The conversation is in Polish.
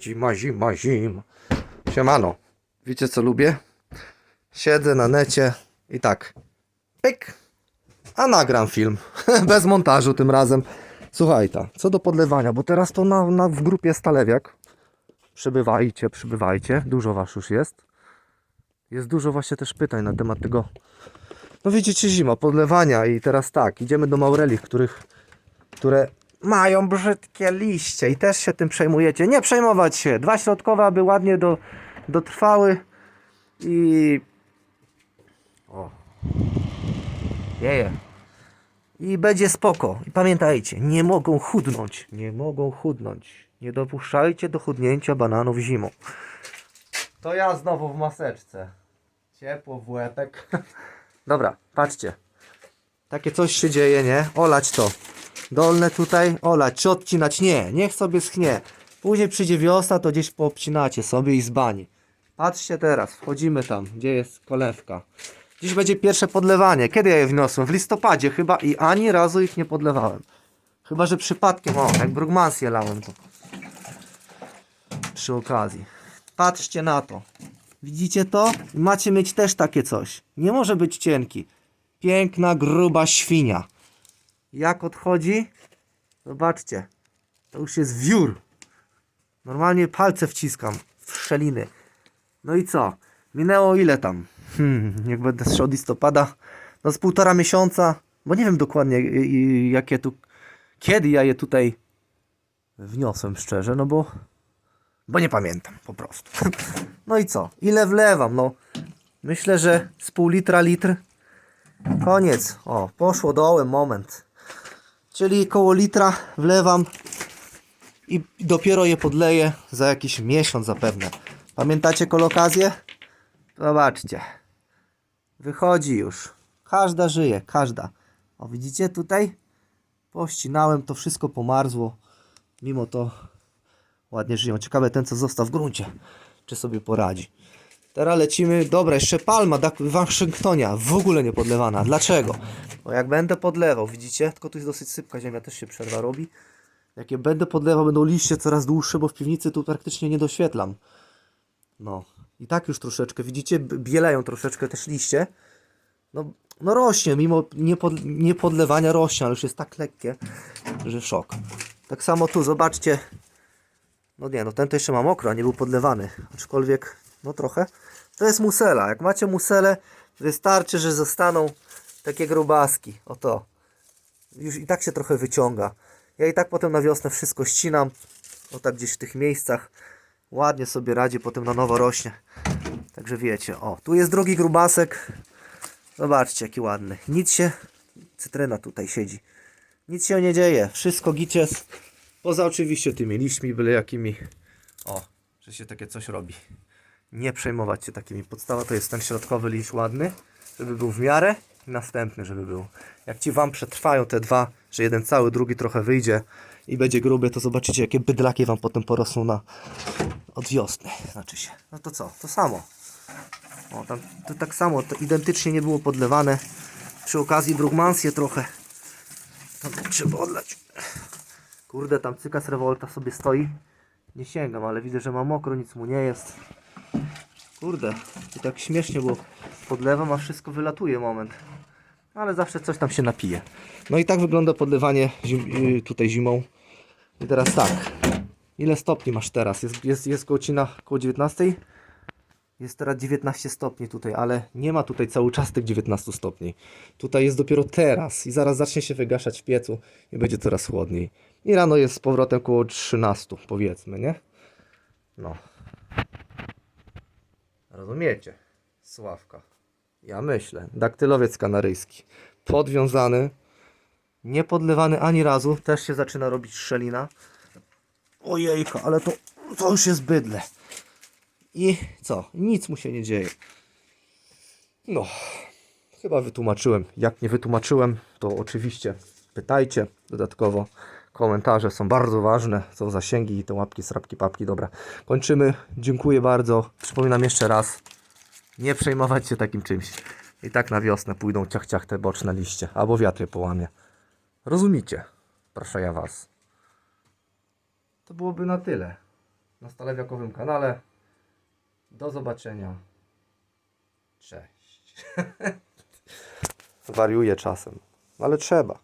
Zima, zima, zima. Siemano. Wiecie co lubię? Siedzę na necie i tak. Pyk. A nagram film. Bez montażu tym razem. Słuchaj ta, co do podlewania, bo teraz to na, na, w grupie Stalewiak. Przybywajcie, przybywajcie. Dużo was już jest. Jest dużo właśnie też pytań na temat tego. No widzicie, zima, podlewania i teraz tak, idziemy do Maureli, których, które mają brzydkie liście i też się tym przejmujecie. Nie przejmować się. Dwa środkowe, aby ładnie do, dotrwały i... O. Jeje. I będzie spoko. I pamiętajcie, nie mogą chudnąć. Nie mogą chudnąć. Nie dopuszczajcie do chudnięcia bananów zimą. To ja znowu w maseczce. Ciepło w łepek. Dobra, patrzcie. Takie coś się dzieje, nie? Olać to. Dolne tutaj olać, czy odcinać? Nie, niech sobie schnie. Później przyjdzie wiosna, to gdzieś poobcinacie sobie i z bani. Patrzcie teraz, wchodzimy tam, gdzie jest kolewka. Dziś będzie pierwsze podlewanie. Kiedy ja je wniosłem? W listopadzie chyba i ani razu ich nie podlewałem. Chyba, że przypadkiem, o, jak Brugmansję lałem to. Przy okazji. Patrzcie na to. Widzicie to? Macie mieć też takie coś. Nie może być cienki. Piękna, gruba świnia. Jak odchodzi? Zobaczcie. To już jest wiór. Normalnie palce wciskam w szczeliny. No i co? Minęło ile tam? Hmm, jak będę strzał od listopada. No z półtora miesiąca. Bo nie wiem dokładnie jakie tu... Kiedy ja je tutaj wniosłem szczerze, no bo... Bo nie pamiętam po prostu. No i co? Ile wlewam? No myślę, że z pół litra litr. Koniec. O, poszło dołem, moment. Czyli koło litra wlewam i dopiero je podleję za jakiś miesiąc zapewne. Pamiętacie kolokazję? Zobaczcie. Wychodzi już. Każda żyje, każda. O, widzicie tutaj? Pościnałem, to wszystko pomarzło. Mimo to ładnie żyją. Ciekawe ten, co został w gruncie. Czy sobie poradzi. Teraz lecimy. Dobra, jeszcze palma da- Waszyngtonia. W ogóle nie podlewana. Dlaczego? Bo jak będę podlewał, widzicie? Tylko tu jest dosyć sypka ziemia, też się przerwa robi. Jak je będę podlewał, będą liście coraz dłuższe, bo w piwnicy tu praktycznie nie doświetlam. No. I tak już troszeczkę, widzicie? Bieleją troszeczkę też liście. No, no rośnie, mimo niepod, niepodlewania rośnie, ale już jest tak lekkie, że szok. Tak samo tu, zobaczcie. No nie, no ten to jeszcze ma mokro, a nie był podlewany. Aczkolwiek, no trochę. To jest musela. Jak macie muselę, wystarczy, że zostaną takie grubaski. Oto. Już i tak się trochę wyciąga. Ja i tak potem na wiosnę wszystko ścinam. O tak gdzieś w tych miejscach. Ładnie sobie radzi, potem na nowo rośnie. Także wiecie, o, tu jest drugi grubasek. Zobaczcie, jaki ładny. Nic się, cytryna tutaj siedzi. Nic się nie dzieje. Wszystko gicies. Poza oczywiście tymi liśćmi, byle jakimi. O, że się takie coś robi. Nie przejmować się takimi. Podstawa to jest ten środkowy liść ładny, żeby był w miarę następny, żeby był. Jak ci wam przetrwają te dwa, że jeden cały, drugi trochę wyjdzie i będzie gruby, to zobaczycie jakie bydlaki wam potem porosną na od wiosny. Znaczy się. No to co? To samo. O, tam to tak samo, to identycznie nie było podlewane. Przy okazji brugmansję trochę. Tam trzeba odlać. Kurde, tam cykas rewolta sobie stoi. Nie sięgam, ale widzę, że ma mokro, nic mu nie jest. Kurde, to tak śmiesznie, bo podlewam, a wszystko wylatuje moment. Ale zawsze coś tam się napije. No i tak wygląda podlewanie zim, yy, tutaj zimą. I teraz tak. Ile stopni masz teraz? Jest, jest, jest godzina około 19? Jest teraz 19 stopni tutaj, ale nie ma tutaj cały czas tych 19 stopni. Tutaj jest dopiero teraz i zaraz zacznie się wygaszać w piecu i będzie coraz chłodniej. I rano jest z powrotem około 13, powiedzmy, nie? No. Rozumiecie? Sławka. Ja myślę. Daktylowiec kanaryjski. Podwiązany. Nie podlewany ani razu. Też się zaczyna robić szczelina. Ojejka, ale to, to już jest bydle. I co? Nic mu się nie dzieje. No, chyba wytłumaczyłem. Jak nie wytłumaczyłem, to oczywiście pytajcie dodatkowo. Komentarze są bardzo ważne. Są zasięgi i te łapki, srapki, papki. Dobra, kończymy. Dziękuję bardzo. Przypominam jeszcze raz. Nie przejmować się takim czymś. I tak na wiosnę pójdą ciach, ciach te boczne liście. Albo wiatry połamie. Rozumicie? Proszę ja was. To byłoby na tyle. na Stalewiakowym kanale. Do zobaczenia. Cześć. Wariuję czasem, ale trzeba.